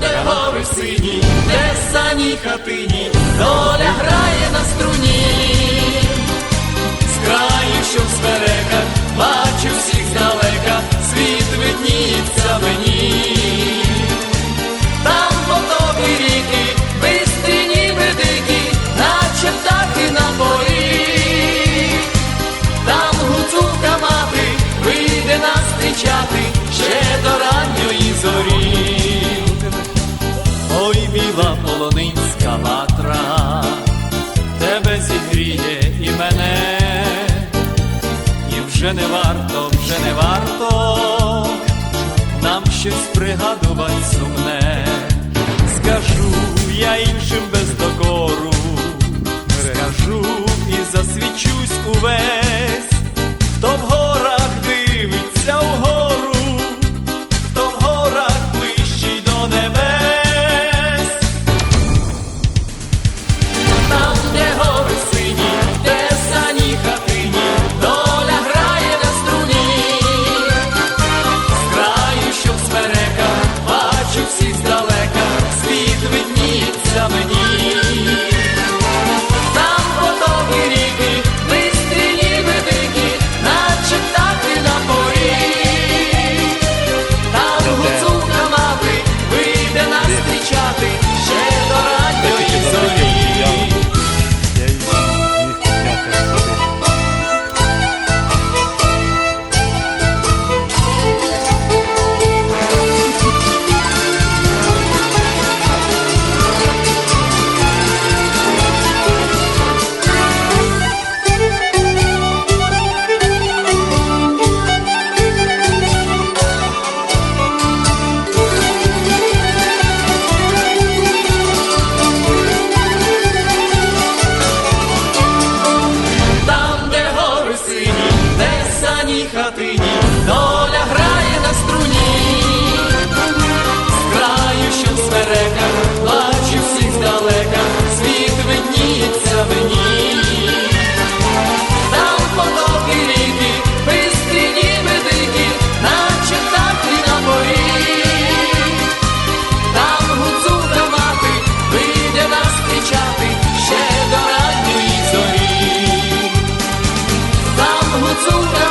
де гори сині, де саній хатині, доля грає на струні. Біла полонинська ватра, тебе зігріє і мене, і вже не варто, вже не варто нам щось пригадувати сумне. Скажу я іншим без докору, скажу і засвічусь увесь. 我走了